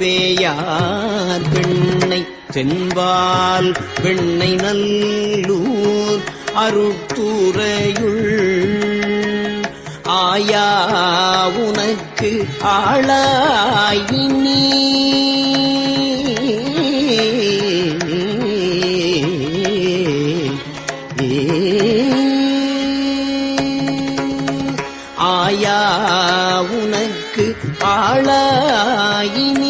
வேயார் பெண்ணை தென்பால் வெண்ணை நல்லூர் அருட்டுறையுள் ஆயா உனக்கு ஆளாயினி ஆயா உனக்கு ஆளாயினி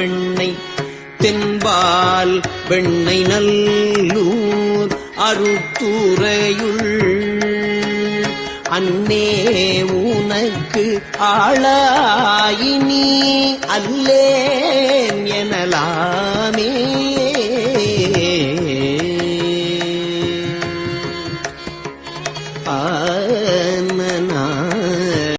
பெண்ணை தென்பால் வெண்ணை நல்லூர் அருத்துறையுள். அன்னே உனக்கு ஆளாயினி அல்லேன் எனலாமே. ஆ